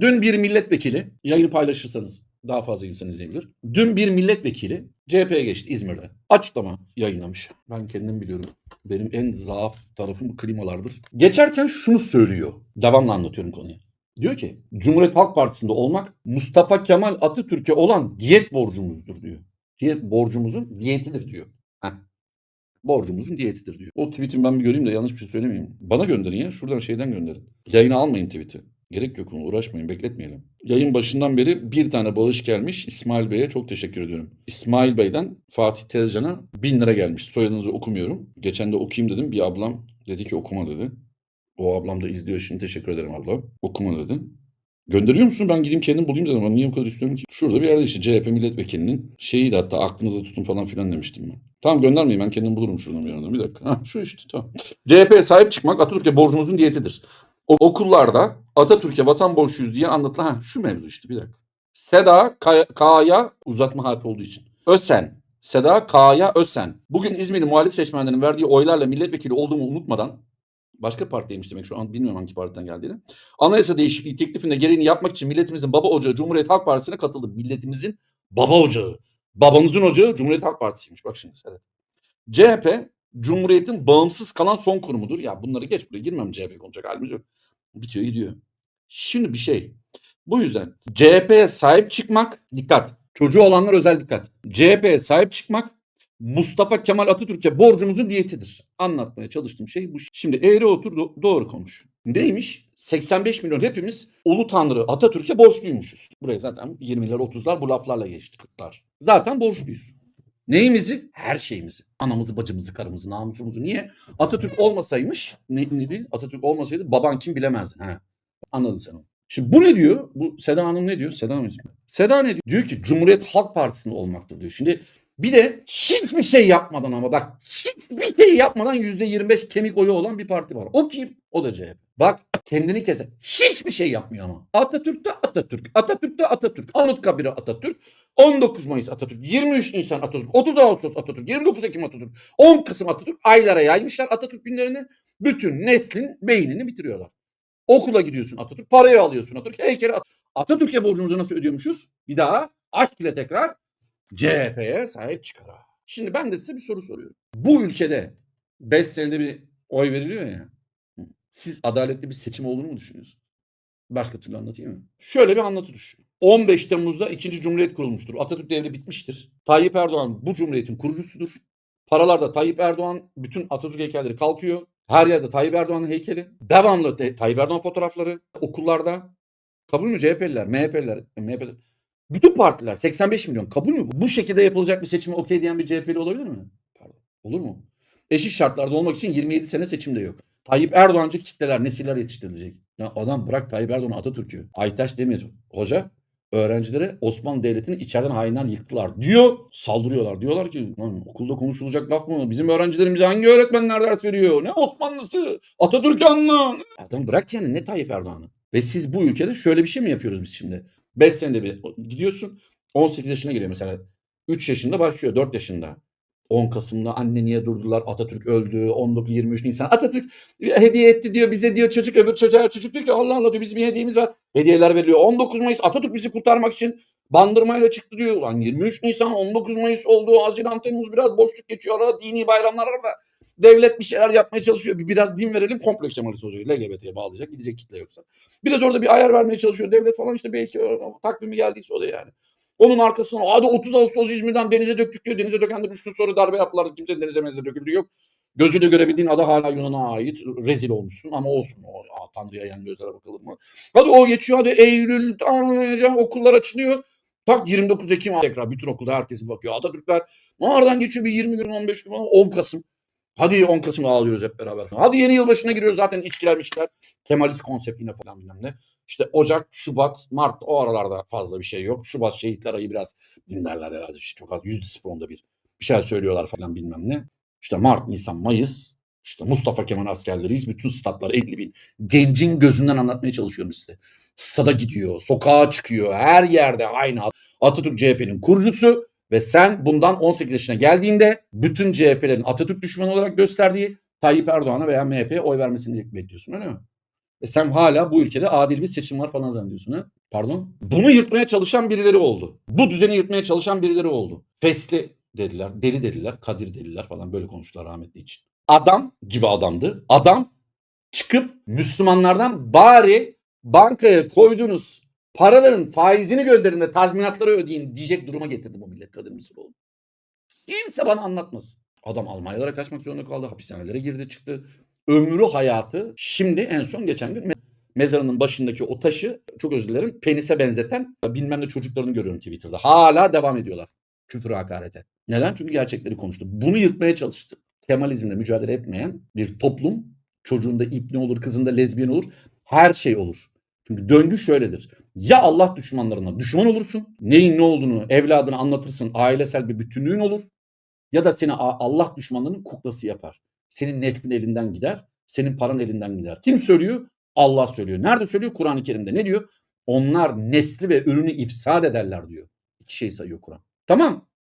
Dün bir milletvekili, yayını paylaşırsanız daha fazla insan izleyebilir. Dün bir milletvekili CHP'ye geçti İzmir'de. Açıklama yayınlamış. Ben kendim biliyorum. Benim en zaaf tarafım klimalardır. Geçerken şunu söylüyor. Devamlı anlatıyorum konuyu. Diyor ki Cumhuriyet Halk Partisi'nde olmak Mustafa Kemal Atatürk'e olan diyet borcumuzdur diyor. Diyet borcumuzun diyetidir diyor. Heh. Borcumuzun diyetidir diyor. O tweet'imi ben bir göreyim de yanlış bir şey söylemeyeyim. Bana gönderin ya. Şuradan şeyden gönderin. Yayına almayın tweet'i. Gerek yok onu uğraşmayın bekletmeyelim. Yayın başından beri bir tane bağış gelmiş İsmail Bey'e çok teşekkür ediyorum. İsmail Bey'den Fatih Tezcan'a bin lira gelmiş. Soyadınızı okumuyorum. Geçen de okuyayım dedim. Bir ablam dedi ki okuma dedi. O ablam da izliyor şimdi teşekkür ederim abla. Okuma dedi. Gönderiyor musun? Ben gideyim kendim bulayım zaten. Ben niye bu kadar istiyorum ki? Şurada bir yerde işte CHP milletvekilinin şeyi de hatta aklınızda tutun falan filan demiştim ben. Tamam göndermeyin ben kendim bulurum şuradan bir yerden. Bir dakika. Ha, şu işte tamam. CHP'ye sahip çıkmak Atatürk'e borcumuzun diyetidir. Okullarda Atatürk'e vatan borçluyuz diye anlatılan ha, şu mevzu işte bir dakika. Seda K'ya uzatma harfi olduğu için. Ösen. Seda K'ya Ösen. Bugün İzmir'in muhalif seçmenlerin verdiği oylarla milletvekili olduğumu unutmadan başka partiymiş demek şu an bilmiyorum hangi partiden geldiğini. Anayasa değişikliği teklifinde gereğini yapmak için milletimizin baba ocağı Cumhuriyet Halk Partisi'ne katıldım. Milletimizin baba ocağı. Babamızın ocağı Cumhuriyet Halk Partisi'ymiş. Bak şimdi seyret. CHP Cumhuriyet'in bağımsız kalan son kurumudur. Ya bunları geç buraya girmem CHP konuşacak halimiz yok. Bitiyor gidiyor. Şimdi bir şey. Bu yüzden CHP'ye sahip çıkmak dikkat. Çocuğu olanlar özel dikkat. CHP'ye sahip çıkmak Mustafa Kemal Atatürk'e borcumuzun diyetidir. Anlatmaya çalıştığım şey bu. Şimdi eğri otur do- doğru konuş. Neymiş? 85 milyon hepimiz Ulu Tanrı Atatürk'e borçluymuşuz. Buraya zaten 20'ler 30'lar bu laflarla geçti 40'lar. Zaten borçluyuz. Neyimizi? Her şeyimizi. Anamızı, bacımızı, karımızı, namusumuzu. Niye? Atatürk olmasaymış, ne, neydi? Atatürk olmasaydı baban kim bilemezdin. Ha. Anladın sen onu. Şimdi bu ne diyor? Bu Seda Hanım ne diyor? Seda mı? Seda ne diyor? Diyor ki Cumhuriyet Halk Partisi'nde olmaktır diyor. Şimdi bir de hiçbir şey yapmadan ama bak hiçbir şey yapmadan yüzde 25 kemik oyu olan bir parti var. O kim? O da CHP. Bak kendini kese. Hiçbir şey yapmıyor ama. Atatürk de Atatürk. Atatürk de Atatürk. Anıtkabir'e Atatürk. 19 Mayıs Atatürk. 23 Nisan Atatürk. 30 Ağustos Atatürk. 29 Ekim Atatürk. 10 Kasım Atatürk. Aylara yaymışlar Atatürk günlerini. Bütün neslin beynini bitiriyorlar. Okula gidiyorsun Atatürk. Parayı alıyorsun Atatürk. Heykeli At- Atatürk'e borcumuzu nasıl ödüyormuşuz? Bir daha aşk ile tekrar CHP'ye sahip çıkar. Şimdi ben de size bir soru soruyorum. Bu ülkede 5 senede bir oy veriliyor ya. Siz adaletli bir seçim olduğunu mu düşünüyorsunuz? Başka türlü anlatayım mı? Şöyle bir anlatı düşün. 15 Temmuz'da 2. Cumhuriyet kurulmuştur. Atatürk devri bitmiştir. Tayyip Erdoğan bu cumhuriyetin kurucusudur. Paralarda Tayyip Erdoğan bütün Atatürk heykelleri kalkıyor. Her yerde Tayyip Erdoğan'ın heykeli. Devamlı de- Tayyip Erdoğan fotoğrafları okullarda. Kabul mü CHP'liler, MHP'liler, MHP'liler. Bütün partiler 85 milyon kabul mü? bu? Şekilde yapılacak bir seçime okey diyen bir CHP'li olabilir mi? Pardon. Olur mu? Eşit şartlarda olmak için 27 sene seçim de yok. Tayyip Erdoğancı kitleler, nesiller yetiştirilecek. Ya adam bırak Tayyip Erdoğan Atatürk'ü. Aytaş Demir hoca öğrencilere Osmanlı Devleti'ni içeriden hainler yıktılar diyor. Saldırıyorlar. Diyorlar ki okulda konuşulacak laf mı? Bizim öğrencilerimize hangi öğretmenler ders veriyor? Ne Osmanlısı? Atatürk anla. Adam bırak yani ne Tayyip Erdoğan'ı? Ve siz bu ülkede şöyle bir şey mi yapıyoruz biz şimdi? 5 senede bir gidiyorsun 18 yaşına geliyor mesela. 3 yaşında başlıyor 4 yaşında. 10 Kasım'da anne niye durdular? Atatürk öldü. 19 23 Nisan. Atatürk hediye etti diyor bize diyor çocuk öbür çocuğa çocuk diyor ki Allah Allah diyor bizim bir hediyemiz var. Hediyeler veriliyor. 19 Mayıs Atatürk bizi kurtarmak için bandırmayla çıktı diyor. Lan 23 Nisan 19 Mayıs oldu. Haziran Temmuz biraz boşluk geçiyor. Arada dini bayramlar arada devlet bir şeyler yapmaya çalışıyor. Bir biraz din verelim kompleks Kemalist olacak LGBT'ye bağlayacak gidecek kitle yoksa. Biraz orada bir ayar vermeye çalışıyor devlet falan işte belki takvimi geldiyse o da yani onun arkasına hadi 30 Ağustos İzmir'den denize döktük diyor. Denize döken de 3 gün sonra darbe yaptılar. Kimse denize menize döküldü yok. Gözüyle görebildiğin ada hala Yunan'a ait. Rezil olmuşsun ama olsun. O, aa, Tanrı'ya yan gözlere bakılır? Hadi o geçiyor. Hadi Eylül, Tanrı'ya okullar açılıyor. Tak 29 Ekim tekrar bütün okulda herkesin bakıyor. Atatürkler oradan geçiyor bir 20 gün 15 gün falan 10 Kasım. Hadi 10 Kasım ağlıyoruz hep beraber. Hadi yeni yılbaşına giriyoruz zaten içkiler içkiler. Kemalist konsept falan bilmem ne. İşte Ocak, Şubat, Mart o aralarda fazla bir şey yok. Şubat şehitler ayı biraz dinlerler herhalde. İşte çok az yüzde sıfır onda bir. Bir şeyler söylüyorlar falan bilmem ne. İşte Mart, Nisan, Mayıs. İşte Mustafa Kemal askerleriyiz. Bütün statlar 50 bin. Gencin gözünden anlatmaya çalışıyorum size. Stada gidiyor, sokağa çıkıyor. Her yerde aynı Atatürk CHP'nin kurucusu. Ve sen bundan 18 yaşına geldiğinde bütün CHP'lerin Atatürk düşmanı olarak gösterdiği Tayyip Erdoğan'a veya MHP'ye oy vermesini bekliyorsun öyle mi? E sen hala bu ülkede adil bir seçim var falan zannediyorsun ha? Pardon. Bunu yırtmaya çalışan birileri oldu. Bu düzeni yırtmaya çalışan birileri oldu. Fesli dediler, deli dediler, Kadir dediler falan böyle konuştular rahmetli için. Adam gibi adamdı. Adam çıkıp Müslümanlardan bari bankaya koyduğunuz paraların faizini gönderin de tazminatları ödeyin diyecek duruma getirdi bu millet Kadir Mısıroğlu. Kimse bana anlatmasın. Adam Almanyalara kaçmak zorunda kaldı. Hapishanelere girdi çıktı. Ömrü hayatı şimdi en son geçen gün me- mezarının başındaki o taşı çok özür dilerim penise benzeten bilmem ne çocuklarını görüyorum Twitter'da. Hala devam ediyorlar küfür hakarete. Neden? Çünkü gerçekleri konuştu. Bunu yırtmaya çalıştı. Kemalizmle mücadele etmeyen bir toplum çocuğunda ipne olur, kızında lezbiyen olur. Her şey olur. Çünkü döngü şöyledir. Ya Allah düşmanlarına düşman olursun, neyin ne olduğunu evladına anlatırsın, ailesel bir bütünlüğün olur. Ya da seni Allah düşmanlarının kuklası yapar. Senin neslin elinden gider, senin paran elinden gider. Kim söylüyor? Allah söylüyor. Nerede söylüyor? Kur'an-ı Kerim'de. Ne diyor? Onlar nesli ve ürünü ifsad ederler diyor. İki şey sayıyor Kur'an. Tamam.